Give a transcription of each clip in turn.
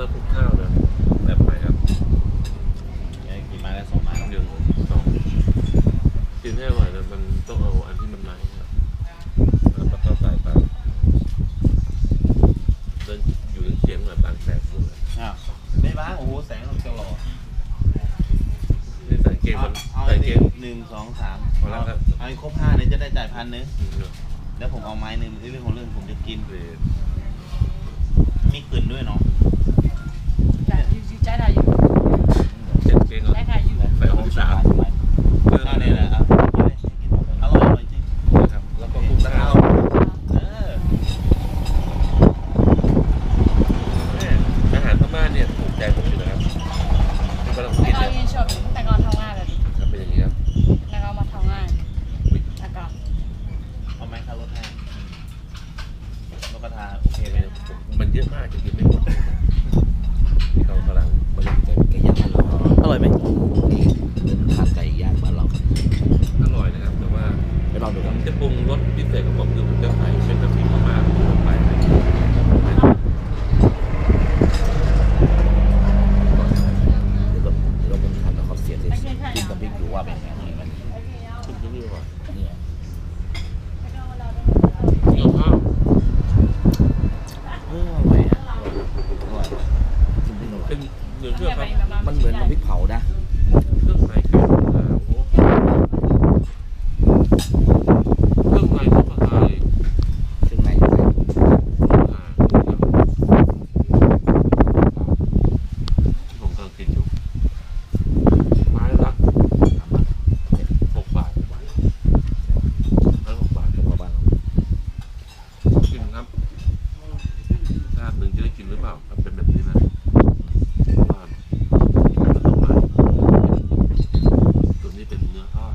ว่าผมเลิกคลุกข้าวนะแบบไหนครับกี่ไม้แล้วสองไม้หนึ่งสองกินให้อร่อยนะมันต้องเอาอันที่มันไร้ครับแล้วก็เข้าใส่ไปเดินอยู่เฉียงๆหน่อยบางแสนหมดเลยอ้าวไม่บ้างโอ้โหแสงจะหล่อนี่ใส่เกงมันเอาใส่เกงหนึ่งสองสามพอแล้วครับ เอาให้ครบห้าเนี่ยจะได้จ่ายพันนึงอืมเนอะแล้วผมเอาไม้หนึ่งเรื่องของเรื่องผมจะกินเออมีกลิ่นด้วยเนาะ Dạ, you, you trái này, เจ็ดเกงเอา trái này you. ใส่หกสิบสามเออ เอาเนี่ยแหละเอาอร่อยอร่อยจริง นะครับแล้วก็คลุกข้าว เออ แม่อาหารพม่าเนี่ยถูกใจผมอยู่นะครับที่กำลังกิน Tại เนี่ย con yên shop, tại con thong ai là đi. ครับเป็นอย่างนี้ครับ Tại con mà thong ai. Tại con. เอาไม้คารถให้นกกระทาโอเคไหม มันเยอะมากจะกินไม่หมดที่เขากำลังมาเล่นใจ ไก่ย่างบ้านเรา อร่อยไหม นี่เป็นทานไก่ย่างบ้านเรา อร่อยนะครับ แต่ว่า ไปลองดู ผ ครับ มจะปรุงรสพิเศษของผมคือผมจะใส่เช่นน้ำพริกพม่าลงไปนะ เดี๋ยวก็เดี๋ยวก็ผมทำแล้วเขาเสียเสียกินกับพริกดูว่าเป็นไงนี่มัน ชุดนี้ดีกว่า เนี่ย เกี่ยวข้าว เอออร่อยนะอร่อยกินพริกอร่อย เป็นเนื้อเชื่อครับ มันเหมือนน้ำพริกเผานะ เครื่องในไก่ปลาโอ้โหเครื่องในข้าวผัดไทย ซึ่งในอยู่ใน อ่าที่ผมกำลังกินอยู่ไม้ละหกบาทไม้ละหกบาท ของบ้านเรา กินครับชาติหนึ่งจะได้กินหรือเปล่าครับเป็นแบบนี้นะว่ามันต้องมาตัวนี้เป็นเนื้อทอด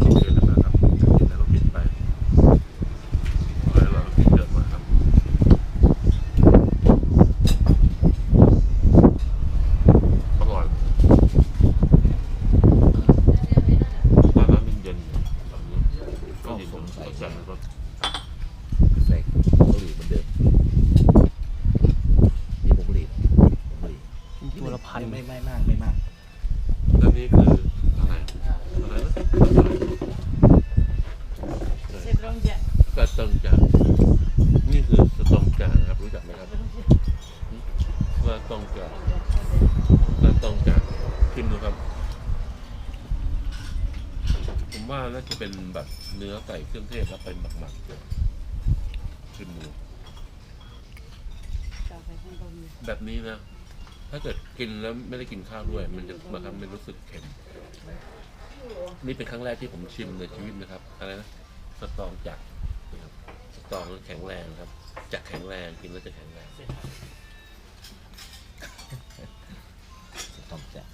โอเคแล้วนะครับกินแล้วก็ปิดไปอร่อยเรากินเยอะมากครับอร่อยตอนนั้นมันเย็นแบบนี้ก็เย็นสงสัยจังเลยครับ ใส่บุหรี่เหมือนเดิมนี่ผงบุหรี่ผงบุหรี่ ตัวละพัน ไม่ไม่มากไม่มาก แล้ว นี่คืออะไรอะไรนะ Xếp rong dạ. กระตองจากนี่คือสตองจากนะครับรู้จักไหมครับกระตองจากกระตองจากชิมดูครับ ผมว่าน่าจะเป็นแบบเนื้อใส่เครื่องเทศแล้วไปหมักๆชิมดู Chào phải không có gì. แบบนี้นะ ถ้าเกิดกินแล้วไม่ได้กินข้าวด้วย มันจะมาทำให้รู้สึกเค็ม นี่เป็นครั้งแรกที่ผมชิมในชีวิตนะครับ อะไรนะ สตองจากนะครับสตองแข็งแรงครับจากแข็งแรงกินแล้วจะแข็งแรงต้องแจก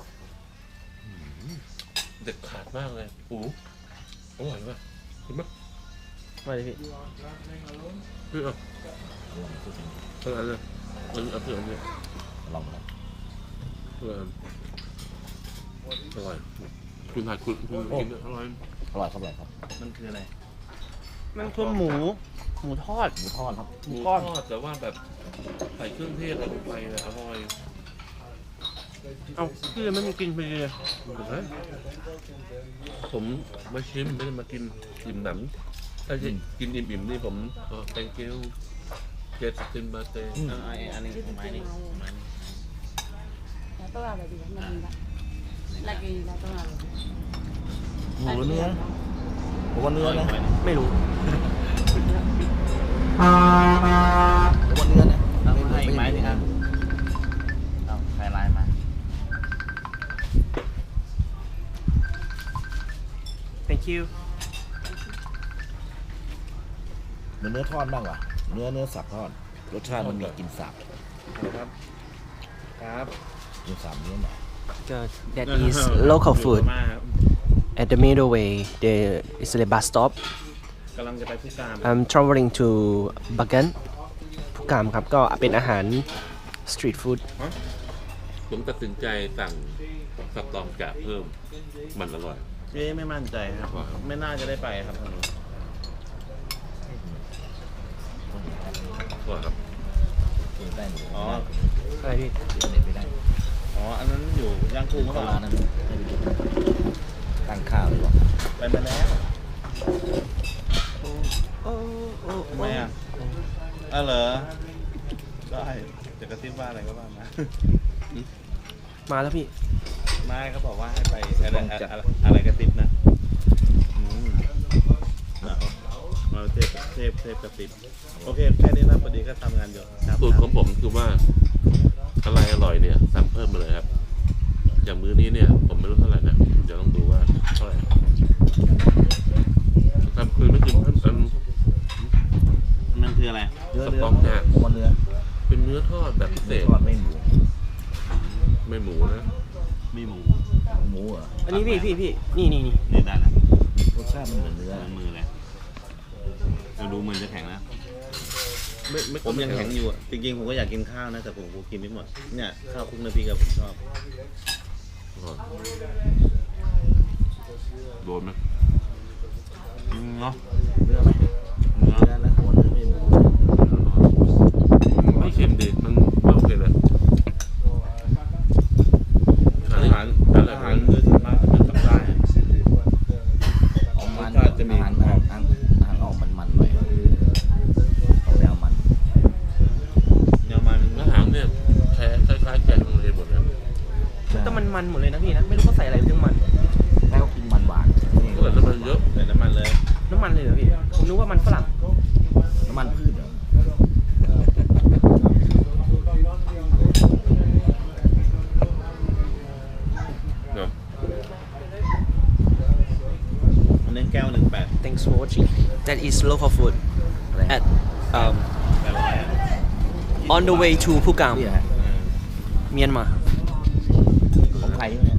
เด็ดขาดมากเลยโอ้โหอร่อยมากเห็นไหมไม่ได้พี่พี่เอาลองพูดถึงเท่านั้นเลยมันเอาเพื่อนเนี่ย ลองดู เพื่อน อร่อยคุณถ่ายคุณคุณกินเนี่ยอร่อยอร่อยครับอร่อยครับมันคืออะไร มันคือหมู หมูทอดหมูทอดครับหมูทอดแต่ว่าแบบใส่เครื่องเทศอะไรลงไปเลยอร่อยเอาพี่เลยไม่มีกินพอดีเลยเฮ้ยผมมาชิมไม่ได้มากินอิ่มหนำถ้าจะกินอิ่มๆนี่ผมเออ thank you เจ็ดสิบบาทเต้เอาไอ้อันนี้ไม้นี่ไม้นี่ Là tôi làm là gì? Là gì vậy? Là gì? Là tôi làm là gì? หมูเนื้อผมว่าเนื้อนะไม่รู้ผมว่าเนื้อนะเอาให้อีกไม้หนึงครับเอาใครไลน์มา thank you เหมือนเนื้อทอดบ้างว่ะเนื้อเนื้อสับทอดรสชาติมันมีกลินสับครับ ครับกลินสับเนื้อหน่อย that is local food มาครับ at the middle way there is the bus stop กำลังจะไปผู้การ I'm traveling to Bagan ผู้กามครับก็เป็นอาหาร street food ผมตัดสินใจสั่งสตองจากเพิ่ม มันอร่อยเจ๊ไม่มั่นใจครับ ไม่น่าจะได้ไปครับทางนู้นผร่อยครับกินได้หมูอ๋อ อะไรพี่กินเน็ตไม่ได้ อ๋อ อันนั้นอยู่ย่างกุ้งตก็ลาดนั้นไม่ได้ดูตั้งข้าวหรือเปล่าไปมาแล้วทำไมอะอ๋อเหรอ ได้จะกระซิบว่าอะไรก็ว่ามา มาแล้วพี่ไม่เขาบอกว่าให้ไปอะไรอะไรอะไรกระซิบนะอืมเอาเอาเทปเทปเทปกระซิบโอเค แค่นี้นะพอดีก็ทำงานอยู่ครับสูตรของผมคือว่า อะไรอร่อยเนี่ยสั่งเพิ่มมาเลยครับ อย่างมื้อนี้เนี่ย ผมไม่รู้เท่าไหร่นะเดี๋ยวต้องดูว่าเท่าไหร่ครับคือไม่กินอันอันมันคืออะไรเนื้อสเนื้อต๊อกเนี่ยหัวเนื้อเป็นเนื้อทอดแบบพิเศเนื้อษทอดไม่หมู ไม่หมูนะมีหมู หมูเหรอะอันนี้พี่พี่พี่นี่นี่นี่นี่ได้แล้วรสชาติมันเหมือนเนื้อ มือมือเลยเราดูมือจะแข็งนะ ไม่ไม่ผมยังแข็งอยู่อะจริงๆผมก็อยากกินข้าวนะ แต่ผมกูกินไม่หมด เนี่ยข้าวคลุกน้ำพริกอะผมชอบ โดนไหมเนาะเนื้อไหมเนื้อเนื้อแล้วหัวเนื้อไม่หมูไม่เค็มดี มันไม่โอเคเลยอาหารอาหารอาหารคือส่วนมากจะเป็นกับได้เอามันรสชาติจะมีอาหารอาหารอาหารอาหารออกมันๆหน่อยเอาแนวมัน เนื้อมัน อาหารเนี่ยแค่คล้ายๆแกงโรงเรียนหมดเลย แต่ มันมันหมดเลยนะพี่นะ ไม่รู้เขาใส่อะไรถึงมันแม่ก็กินมันหวานนี่ก็แต่น้ำมันเยอะใส่น้ำมันเลย น้ำมันเลยเหรอพี่ ผมนึกว่ามันฝรั่ง น้ำมันพืชเหรอเนาะอันนี้แก้วหนึ่งแปด Thanks for watching That is local food อะไร at um แปดร้อยอะ on the way to ผู้กามนี่แหละเออเมียนมา 还。